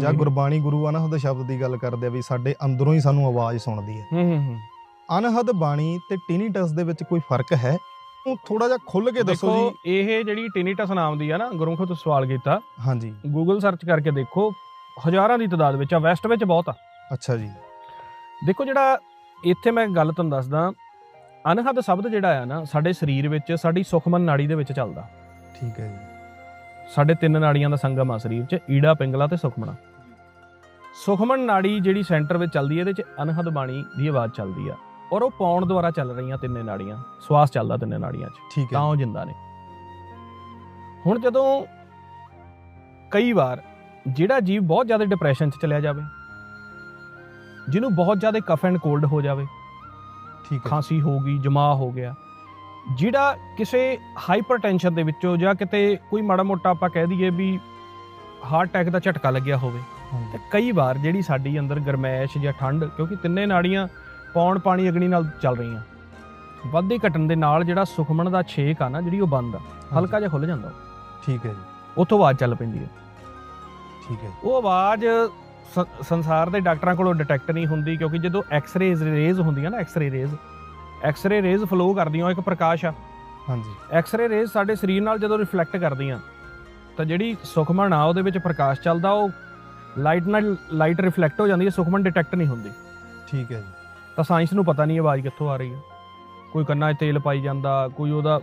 ਜਾਂ ਗੁਰਬਾਣੀ ਗੁਰੂ ਅਨਹਦ ਸ਼ਬਦ ਦੀ ਗੱਲ ਕਰਦੇ ਆ ਵੀ ਸਾਡੇ ਅੰਦਰੋਂ ਹੀ ਸਾਨੂੰ ਆਵਾਜ਼ ਸੁਣਦੀ ਹੈ। ਹੂੰ ਹੂੰ ਹੂੰ। ਅਨਹਦ ਬਾਣੀ ਤੇ ਟਿਨੀਟਸ ਦੇ ਵਿੱਚ ਕੋਈ ਫ਼ਰਕ ਹੈ? ਉਹ ਥੋੜਾ ਜਿਹਾ ਖੁੱਲ ਕੇ ਦੱਸੋ ਜੀ। ਇਹ ਜਿਹੜੀ ਟਿਨੀਟਸ ਨਾਮ ਦੀ ਆ ਨਾ ਗੁਰਮੁਖ ਤੋਂ ਸਵਾਲ ਕੀਤਾ। ਹਾਂਜੀ। ਗੂਗਲ ਸਰਚ ਕਰਕੇ ਦੇਖੋ ਹਜ਼ਾਰਾਂ ਦੀ ਤਦਾਦ ਵਿੱਚ ਆ ਵੈਸਟ ਵਿੱਚ ਬਹੁਤ ਆ। ਅੱਛਾ ਜੀ। ਦੇਖੋ ਜਿਹੜਾ ਇੱਥੇ ਮੈਂ ਗੱਲ ਤੁਹਾਨੂੰ ਦੱਸਦਾ ਅਨਹਦ ਸ਼ਬਦ ਜਿਹੜਾ ਆ ਨਾ ਸਾਡੇ ਸਰੀਰ ਵਿੱਚ ਸਾਡੀ ਸੁਖਮਨ ਨਾੜੀ ਦੇ ਵਿੱਚ ਚੱਲਦਾ। ਠੀਕ ਹੈ ਜੀ। ਸਾਡੇ ਤਿੰਨ ਨਾੜੀਆਂ ਦਾ ਸੰਗਮ ਆ ਸਰੀਰ 'ਚ ਈੜਾ ਪਿੰਗਲਾ ਤੇ ਸੁਖਮਣਾ। ਸੁਖਮਨ ਨਾੜੀ ਜਿਹੜੀ ਸੈਂਟਰ ਵਿੱਚ ਚੱਲਦੀ ਹੈ ਇਹਦੇ 'ਚ ਅਨਹਦ ਬਾਣੀ ਦੀ ਆਵਾਜ਼ ਚੱਲਦੀ ਆ। ਔਰ ਉਹ ਪੌਣ ਦੁਆਰਾ ਚੱਲ ਰਹੀਆਂ ਤਿੰਨੇ ਨਾੜੀਆਂ ਸਵਾਸ ਚੱਲਦਾ ਤਿੰਨੇ ਨਾੜੀਆਂ 'ਚ। ਤਾਂ ਉਹ ਜਿੰਦਾ ਨੇ। ਹੁਣ ਜਦੋਂ ਕਈ ਵਾਰ ਜਿਹੜਾ ਜੀਵ ਬਹੁਤ ਜ਼ਿਆਦਾ ਡਿਪਰੈਸ਼ਨ 'ਚ ਚਲਿਆ ਜਾਵੇ ਜਿਹਨੂੰ ਬਹੁਤ ਜ਼ਿਆਦਾ ਕਫ ਐਂਡ ਕੋਲਡ ਹੋ ਜਾਵੇ ਠੀਕ ਖਾਂਸੀ ਹੋ ਗਈ ਜਮਾ ਹੋ ਗਿਆ ਜਿਹੜਾ ਕਿਸੇ ਹਾਈਪਰਟੈਂਸ਼ਨ ਦੇ ਵਿੱਚੋਂ ਜਾਂ ਕਿਤੇ ਕੋਈ ਮਾੜਾ ਮੋਟਾ ਆਪਾਂ ਕਹਿ ਦਈਏ ਵੀ ਹਾਰਟ ਅਟੈਕ ਦਾ ਝਟਕਾ ਲੱਗਿਆ ਹੋਵੇ ਤੇ ਕਈ ਵਾਰ ਜਿਹੜੀ ਸਾਡੀ ਅੰਦਰ ਗਰਮੈਸ਼ ਜਾਂ ਠੰਡ ਕਿਉਂਕਿ ਤਿੰਨੇ ਨਾੜੀਆਂ ਪੌਣ ਪਾਣੀ ਅਗਨੀ ਨਾਲ ਚੱਲ ਰਹੀਆਂ ਵੱਧਦੀ ਘਟਣ ਦੇ ਨਾਲ ਜਿਹੜਾ ਸੁਖਮਨ ਦਾ ਛੇਕ ਆ ਨਾ ਜਿਹੜੀ ਉਹ ਬੰਦ ਆ ਹਲਕਾ ਜਿਹਾ ਖੁੱਲ ਜਾਂਦਾ ਠੀਕ ਹੈ ਜੀ। ਉੱਥੋਂ ਆਵਾਜ਼ ਚੱਲ ਪੈਂਦੀ ਹੈ। ਠੀਕ ਹੈ ਉਹ ਆਵਾਜ਼ ਸੰਸਾਰ ਦੇ ਡਾਕਟਰਾਂ ਕੋਲੋਂ ਡਿਟੈਕਟ ਨਹੀਂ ਹੁੰਦੀ ਕਿਉਂਕਿ ਜਦੋਂ ਐਕਸ-ਰੇ ਰੇਜ਼ ਹੁੰਦੀਆਂ ਨਾ x ray rays x ray rays flow ਕਰਦੀਆਂ ਉਹ ਇੱਕ ਪ੍ਰਕਾਸ਼ ਆ। ਹਾਂਜੀ। ਐਕਸ-ਰੇ ਰੇਜ਼ ਸਾਡੇ ਸਰੀਰ ਨਾਲ ਜਦੋਂ ਰਿਫਲੈਕਟ ਕਰਦੀਆਂ ਤਾਂ ਜਿਹੜੀ ਸੁਖਮਨ ਆ ਉਹਦੇ ਵਿੱਚ ਪ੍ਰਕਾਸ਼ ਚੱਲਦਾ ਉਹ ਲਾਈਟ ਨਾਲ ਲਾਈਟ ਰਿਫਲੈਕਟ ਹੋ ਜਾਂਦੀ ਹੈ ਸੁਖਮਨ ਡਿਟੈਕਟ ਨਹੀਂ ਹੁੰਦੀ। ਠੀਕ ਹੈ ਜੀ। ਤਾਂ ਸਾਇੰਸ ਨੂੰ ਪਤਾ ਨਹੀਂ ਆਵਾਜ਼ ਕਿੱਥੋਂ ਆ ਰਹੀ ਹੈ। ਕੋਈ ਕੰਨਾਂ 'ਚ ਤੇਲ ਪਾਈ ਜਾਂਦਾ ਕੋਈ ਉਹਦਾ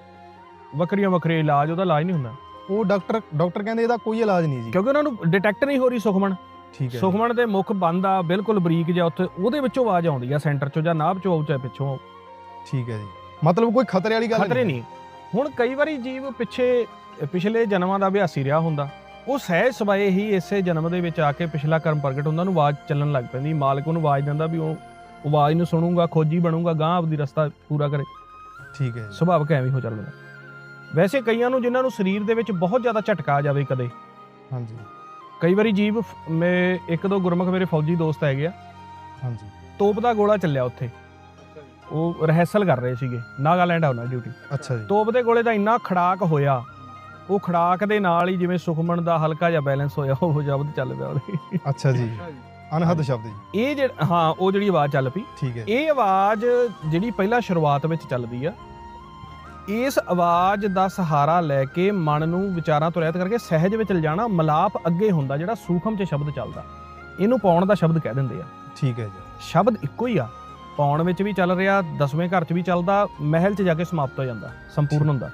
ਵੱਖਰੀਆਂ ਵੱਖਰੇ ਇਲਾਜ ਉਹਦਾ ਇਲਾਜ ਨਹੀਂ ਹੁੰਦਾ। ਉਹ ਡਾਕਟਰ ਡਾਕਟਰ ਕਹਿੰਦੇ ਇਹਦਾ ਕੋਈ ਇਲਾਜ ਨਹੀਂ ਜੀ। ਕਿਉਂਕਿ ਉਹਨਾਂ ਨੂੰ ਡਿਟੈਕਟ ਨਹੀਂ ਹੋ ਰਹੀ ਸੁਖਮਨ ਠੀਕ ਹੈ ਸੁਖਮਨ ਦੇ ਮੁਖ ਬੰਦ ਆ ਬਿਲਕੁਲ ਬਰੀਕ ਜਿਹਾ ਉੱਥੇ ਉਹਦੇ ਵਿੱਚੋਂ ਆਵਾਜ਼ ਆਉਂਦੀ ਆ ਸੈਂਟਰ ਚੋਂ ਜਾਂ ਨਾਭ ਚੋਂ ਆਉ ਚਾਹੇ ਪਿੱਛੋਂ। ਠੀਕ ਹੈ ਜੀ। ਮਤਲਬ ਕੋਈ ਖਤਰੇ ਵਾਲੀ ਗੱਲ ਖਤਰੇ ਨਹੀਂ ਹੁਣ ਕਈ ਵਾਰੀ ਜੀਵ ਪਿੱਛੇ ਪਿਛਲੇ ਜਨਮਾਂ ਦਾ ਅਭਿਆਸੀ ਰਿਹਾ ਹੁੰਦਾ। ਉਹ ਸਹਿਜ ਸਬਾਏ ਹੀ ਇਸੇ ਜਨਮ ਦੇ ਵਿੱਚ ਆ ਕੇ ਪਿਛਲਾ ਕਰਮ ਪ੍ਰਗਟ ਹੁੰਦਾ ਨੂੰ ਆਵਾਜ਼ ਚੱਲਣ ਲੱਗ ਪੈਂਦੀ। ਮਾਲਕ ਉਹਨੂੰ ਆਵਾਜ਼ ਦਿੰਦਾ ਵੀ ਉਹ ਆਵਾਜ਼ ਨੂੰ ਸੁਣੂਗਾ ਖੋਜੀ ਬਣੂਗਾ ਗਾਂ ਆਪਦੀ ਰਸਤਾ ਪੂਰਾ ਕਰੇ। ਠੀਕ ਹੈ ਸੁਭਾਵਕ ਐਵੇਂ ਹੋ ਚੱਲਦਾ ਵੈਸੇ ਕਈਆਂ ਨੂੰ ਜਿਨ੍ਹਾਂ ਨੂੰ ਸਰੀਰ ਦੇ ਵਿੱਚ ਬਹੁਤ ਜ਼ਿਆਦਾ ਝਟਕਾ ਆ ਜਾਵੇ ਕਦੇ। ਹਾਂਜੀ। ਕਈ ਵਾਰੀ ਜੀਵ ਮੇ ਇੱਕ ਦੋ ਗੁਰਮੁਖ ਮੇਰੇ ਫੌਜੀ ਦੋਸਤ ਹੈਗੇ ਆ। ਹਾਂਜੀ। ਤੋਪ ਦਾ ਗੋਲਾ ਚੱਲਿਆ ਉੱਥੇ। ਉਹ ਰਿਹਰਸਲ ਕਰ ਰਹੇ ਸੀਗੇ ਨਾਗਾਲੈਂਡ ਆ ਉਹਨਾਂ ਡਿਊਟੀ ਅੱਛਾ ਜੀ। ਤੋਪ ਦੇ ਗੋਲੇ ਦਾ ਇੰਨਾ ਖੜਾਕ ਹੋਇਆ ਉਹ ਖੜਾਕ ਦੇ ਨਾਲ ਹੀ ਜਿਵੇਂ ਸੁਖਮਨ ਦਾ ਹਲਕਾ ਜਿਹਾ ਬੈਲੈਂਸ ਹੋਇਆ ਉਹ ਸ਼ਬਦ ਚੱਲ ਪਿਆ ਉਹਦੇ। ਅੱਛਾ ਜੀ। ਅਨਹਦ ਸ਼ਬਦ ਜੀ। ਇਹ ਜਿਹੜਾ ਹਾਂ ਉਹ ਜਿਹੜੀ ਆਵਾਜ਼ ਚੱਲ ਪਈ ਠੀਕ ਹੈ। ਇਹ ਆਵਾਜ਼ ਜਿਹੜੀ ਪਹਿਲਾਂ ਸ਼ੁਰੂਆਤ ਵਿੱਚ ਚੱਲਦੀ ਆ ਇਸ ਆਵਾਜ਼ ਦਾ ਸਹਾਰਾ ਲੈ ਕੇ ਮਨ ਨੂੰ ਵਿਚਾਰਾਂ ਤੋਂ ਰਹਿਤ ਕਰਕੇ ਸਹਿਜ ਵਿੱਚ ਲਿਜਾਣਾ ਮਲਾਪ ਅੱਗੇ ਹੁੰਦਾ ਜਿਹੜਾ ਸੂਖਮ 'ਚ ਸ਼ਬਦ ਚੱਲਦਾ। ਇਹਨੂੰ ਪਾਉਣ ਦਾ ਸ਼ਬਦ ਕਹਿ ਦਿੰਦੇ ਆ। ਠੀਕ ਹੈ ਜੀ। ਸ਼ਬਦ ਇੱਕੋ ਹੀ ਆ। ਪਾਉਣ ਵਿੱਚ ਵੀ ਚੱਲ ਰਿਹਾ, ਦਸਵੇਂ ਘਰ 'ਚ ਵੀ ਚੱਲਦਾ, ਮਹਿਲ 'ਚ ਜਾ ਕੇ ਸਮਾਪਤ ਹੋ ਜਾਂਦਾ, ਸੰਪੂਰਨ ਹੁੰਦਾ।